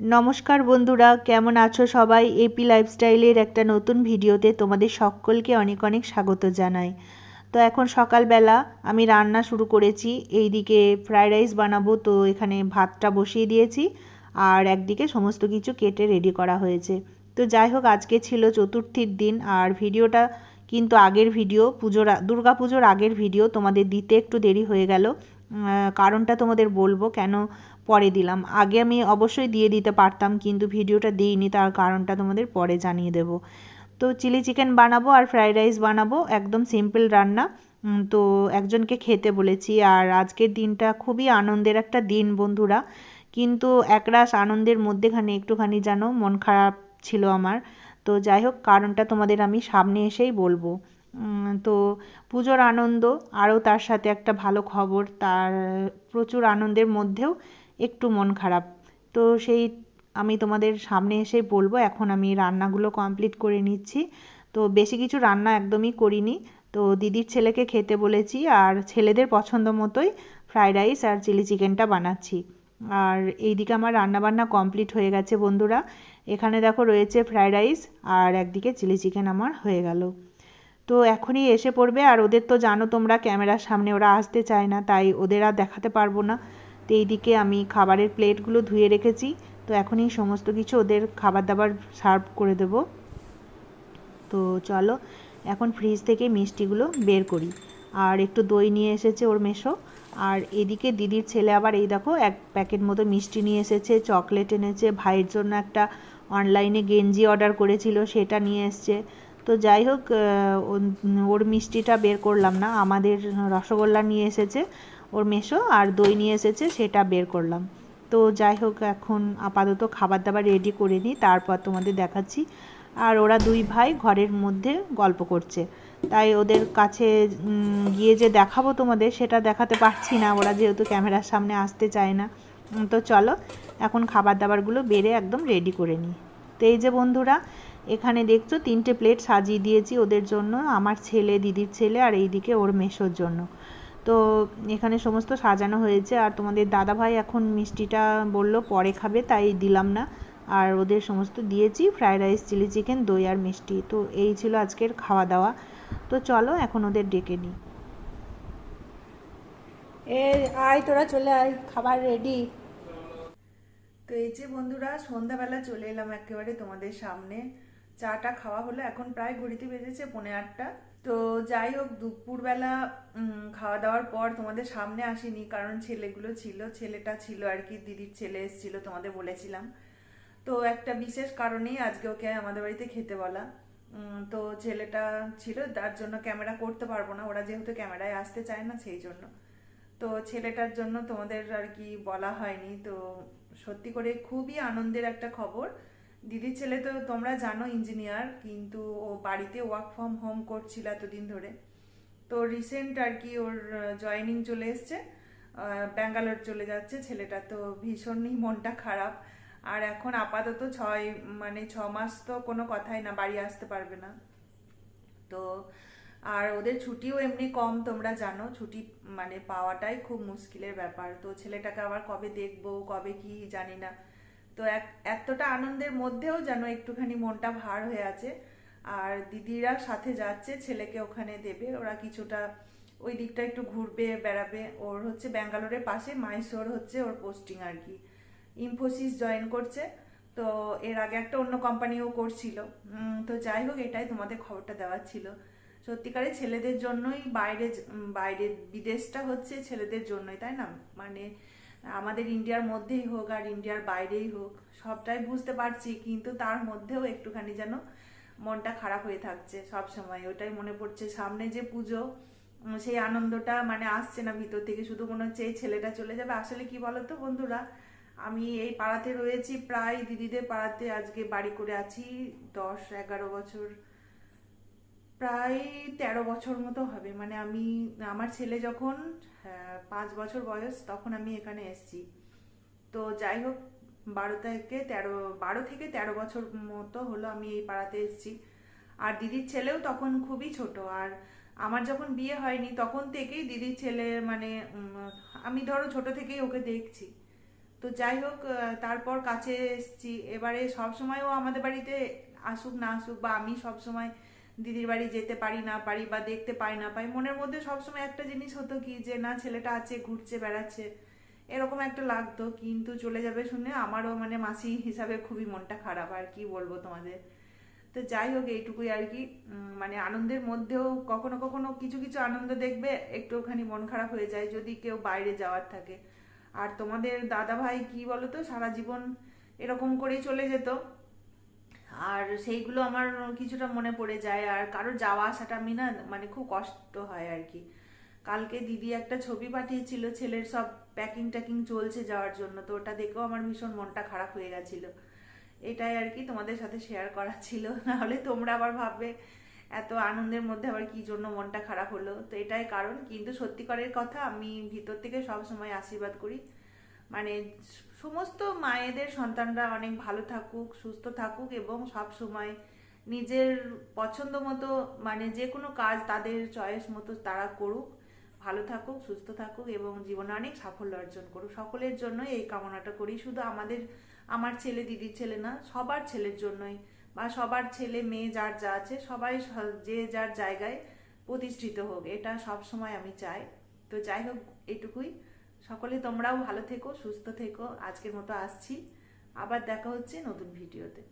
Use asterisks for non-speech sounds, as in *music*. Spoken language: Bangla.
নমস্কার বন্ধুরা, কেমন আছো সবাই? এপি লাইফস্টাইলের একটা নতুন ভিডিওতে তোমাদের সকলকে অনেক অনেক স্বাগত জানাই। তো এখন সকালবেলা আমি রান্না শুরু করেছি। এইদিকে ফ্রায়েড রাইস বানাবো, তো এখানে ভাতটা বসিয়ে দিয়েছি আর একদিকে সমস্ত কিছু কেটে রেডি করা হয়েছে। তো যাই হোক, আজকে ছিল চতুর্থীর দিন আর ভিডিওটা কিন্তু আগের ভিডিও, পুজোর দুর্গা পুজোর আগের ভিডিও তোমাদের দিতে একটু দেরি হয়ে গেল। কারণটা তোমাদের বলব কেন পরে দিলাম। আগে আমি অবশ্যই দিয়ে দিতে পারতাম, কিন্তু ভিডিওটা দিইনি, তার কারণটা তোমাদের পরে জানিয়ে দেব। তো চিলি চিকেন বানাবো আর ফ্রাইড রাইস বানাবো, একদম সিম্পল রান্না। তো একজনকে খেতে বলেছি, আর আজকের দিনটা খুবই আনন্দের একটা দিন, বন্ধুরা। কিন্তু একরাশ আনন্দের মধ্যেখানে একটুখানি যেন মন খারাপ ছিল আমার। তো যাই হোক, কারণটা তোমাদের আমি সামনে এসেই বলব। তো পুজোর আনন্দ, আরও তার সাথে একটা ভালো খবর, তার প্রচুর আনন্দের মধ্যেও একটু মন খারাপ। তো সেই আমি তোমাদের সামনে এসে বলব, এখন আমি রান্নাগুলো কমপ্লিট করে নিচ্ছি। তো বেশি কিছু রান্না একদমই করিনি। তো দিদির ছেলেকে খেতে বলেছি আর ছেলেদের পছন্দ মতোই ফ্রাইড রাইস আর চিলি চিকেনটা বানাচ্ছি। আর এইদিকে আমার রান্নাবান্না কমপ্লিট হয়ে গেছে বন্ধুরা। এখানে দেখো রয়েছে ফ্রাইড রাইস আর একদিকে চিলি চিকেন আমার হয়ে গেল। তো এখনই এসে পড়বে আর ওদের তো জানো তোমরা ক্যামেরার সামনে ওরা আসতে চায় না, তাই ওদের আর দেখাতে পারব না। তো এইদিকে আমি খাবারের প্লেটগুলো ধুয়ে রেখেছি, তো এখনই সমস্ত কিছু ওদের খাবার দাবার সার্ভ করে দেব। তো চলো, এখন ফ্রিজ থেকে মিষ্টিগুলো বের করি। আর একটু দই নিয়ে এসেছে ওর মেশো। আর এদিকে দিদির ছেলে আবার এই দেখো, এক প্যাকেট মতো মিষ্টি নিয়ে এসেছে, চকলেট এনেছে, ভাইয়ের জন্য একটা অনলাইনে গেঞ্জি অর্ডার করেছিল, সেটা নিয়ে এসছে। তো যাই হোক ওর মিষ্টিটা বের করলাম না, আমাদের রসগোল্লা নিয়ে এসেছে। ওর মেশো আর দই নিয়ে এসেছে, সেটা বের করলাম। তো যাই হোক, এখন আপাতত খাবার দাবার রেডি করে নিই, তারপর তোমাদের দেখাচ্ছি। আর ওরা দুই ভাই ঘরের মধ্যে গল্প করছে। তাই ওদের কাছে গিয়ে যে দেখাবো তোমাদের, সেটা দেখাতে পারছি না। ওরা যেহেতু ক্যামেরার সামনে আসতে চায় না। তো চলো, এখন খাবার দাবারগুলো বেড়ে একদম রেডি করে নিই। তো এই যে বন্ধুরা, এখানে দেখছ, তিনটে প্লেট সাজিয়ে দিয়েছি ওদের জন্য, আমার ছেলে, দিদির ছেলে আর এইদিকে ওর মেশোর জন্য। তো এখানে সমস্ত সাজানো হয়েছে। আর তোমাদের দাদা ভাই এখন মিষ্টিটা বলল, পরে খাবে, তাই দিলাম না। আর ওদের সমস্ত দিয়েছি, ফ্রায়েড রাইস, চিলি চিকেন, দই আর মিষ্টি। তো এই ছিল আজকের খাওয়া দাওয়া তো চলো, এখন ওদের ডেকে নিই। এ, আয় তোরা চলে আয়, খাবার রেডি। তো এই যে বন্ধুরা, সন্ধ্যাবেলা চলে এলাম একেবারে তোমাদের সামনে। চাটা খাওয়া হলো, এখন প্রায় ঘড়িতে বেজেছে পৌনে আটটা। তো যাই হোক, দুপুরবেলা খাওয়া দাওয়ার পর তোমাদের সামনে আসিনি, কারণ ছেলেগুলো ছিল, ছেলেটা ছিল আর কি, দিদির ছেলে এসেছিল তোমাদের বলেছিলাম। তো একটা বিশেষ কারণেই আজকে ওকে আমাদের বাড়িতে খেতে বলা। তো ছেলেটা ছিল, তার জন্য ক্যামেরা করতে পারব না, ওরা যেহেতু ক্যামেরায় আসতে চায় না সেই জন্য। তো ছেলেটার জন্য তোমাদের আর কি বলা হয়নি, তো সত্যি করে খুবই আনন্দের একটা খবর। দিদির ছেলে তো তোমরা জানো ইঞ্জিনিয়ার কিন্তু ও বাড়িতে ওয়ার্ক ফ্রম হোম করছিল এতদিন ধরে। তো রিসেন্ট আর কি ওর জয়নিং চলে এসছে। ব্যাঙ্গালোর চলে যাচ্ছে। ছেলেটা তো ভীষণই মনটা খারাপ। আর এখন আপাতত ছয় মানে ছ মাস তো কোনো কথাই না, বাড়ি আসতে পারবে না। তো, আর ওদের ছুটিও এমনি কম, তোমরা জানো। ছুটি মানে পাওয়াটাই খুব মুশকিলের ব্যাপার। তো ছেলেটাকে আবার কবে দেখব, কবে কি জানি না। তো এতটা আনন্দের মধ্যেও যেন একটুখানি মনটা ভার হয়ে আছে। আর দিদিরা সাথে যাচ্ছে, ছেলেকে ওখানে দেবে, ওরা কিছুটা ওই দিকটা একটু ঘুরবে, বেড়াবে। ওর হচ্ছে ব্যাঙ্গালোরের পাশে, মাইসোর হচ্ছে ওর পোস্টিং আর কি। ইনফোসিস জয়েন করছে, তো এর আগে একটা অন্য কোম্পানিও করছিল। তো যাই হোক, এটাই তোমাদের খবরটা দেওয়ার ছিল। সত্যিকারে ছেলেদের জন্যই বাইরে বাইরে, বিদেশটা হচ্ছে ছেলেদের জন্যই, তাই না? মানে আমাদের ইন্ডিয়ার মধ্যেই হোক আর ইন্ডিয়ার বাইরেই হোক, সবটাই বুঝতে পারছি, কিন্তু তার মধ্যেও একটুখানি যেন মনটা খারাপ হয়ে থাকছে সব সময় ওটাই মনে পড়ছে। সামনে যে পুজো সেই আনন্দটা মানে আসছে না ভিতর থেকে। শুধু মনে হচ্ছে এই ছেলেটা চলে যাবে। আসলে কি বলতো বন্ধুরা, আমি এই পাড়াতে রয়েছি প্রায়, দিদিদের পাড়াতে আজকে বাড়ি করে আছি দশ এগারো বছর। প্রায় তেরো বছর মতো হবে। মানে আমি, আমার ছেলে যখন পাঁচ বছর বয়স, তখন আমি এখানে এসছি। তো যাই হোক, বারো থেকে তেরো, বারো থেকে তেরো বছর মতো হলো আমি এই পাড়াতে এসছি। আর দিদির ছেলেও তখন খুবই ছোট। আর আমার যখন বিয়ে হয়নি, তখন থেকেই দিদির ছেলে মানে আমি ধরো ছোট থেকেই ওকে দেখছি। তো যাই হোক তারপর কাছে এসছি। এবারে সব সময় ও আমাদের বাড়িতে আসুক না আসুক, বা আমি সব সময় দিদির বাড়ি যেতে পারি না পারি বা দেখতে পাই না পাই, মনের মধ্যে সবসময় একটা জিনিস হতো কি যে, না, ছেলেটা আছে, ঘুরছে, বেড়াচ্ছে। এরকম একটা লাগতো, কিন্তু চলে যাবে শুনে আমারও মানে মাসি হিসাবে খুবই মনটা খারাপ, আর কি বলব তোমাদের? তো যাই হোক, এইটুকুই আর কি মানে আনন্দের মধ্যেও কখনো কখনো কিছু কিছু আনন্দ দেখবে একটুখানি মন খারাপ হয়ে যায় যদি কেউ বাইরে যাওয়ার থাকে। আর তোমাদের দাদা ভাই কি বলতো, সারা জীবন এরকম করেই চলে যেত। আর সেইগুলো আমার কিছুটা মনে পড়ে যায়। আর কারও যাওয়া আসাটা আমি না মানে খুব কষ্ট হয় আর কি। কালকে দিদি একটা ছবি পাঠিয়েছিল ছেলের সব প্যাকিং ট্যাকিং চলছে যাওয়ার জন্য, তো ওটা দেখেও আমার ভীষণ মনটা খারাপ হয়ে গেছিল। এটাই আর কি তোমাদের সাথে শেয়ার করা ছিল। *laughs* নাহলে তোমরা আবার ভাববে, এত আনন্দের মধ্যে আবার কি জন্য মনটা খারাপ হলো? তো এটাই কারণ। কিন্তু সত্যিকারের কথা, আমি ভিতর থেকে সব সময় আশীর্বাদ করি। মানে সমস্ত মায়েদের সন্তানরা অনেক ভালো থাকুক, সুস্থ থাকুক এবং সব সময় নিজের পছন্দ মতো মানে যে কোনো কাজ তাদের চয়েস মতো তারা করুক, ভালো থাকুক, সুস্থ থাকুক এবং জীবনে অনেক সাফল্য অর্জন করুক। সকলের জন্য এই কামনাটা করি। শুধু আমাদের, আমার ছেলে, দিদির ছেলে না, সবার ছেলের জন্যই বা সবার ছেলে, মেয়ে যার যা আছে, সবাই যে যার জায়গায় প্রতিষ্ঠিত হোক, এটা সব সময় আমি চাই। তো যাই হোক, এটুকুই। সকলে তোমরাও ভালো থেকো সুস্থ থেকো। আজকের মতো আসছি। আবার দেখা হচ্ছে নতুন ভিডিওতে।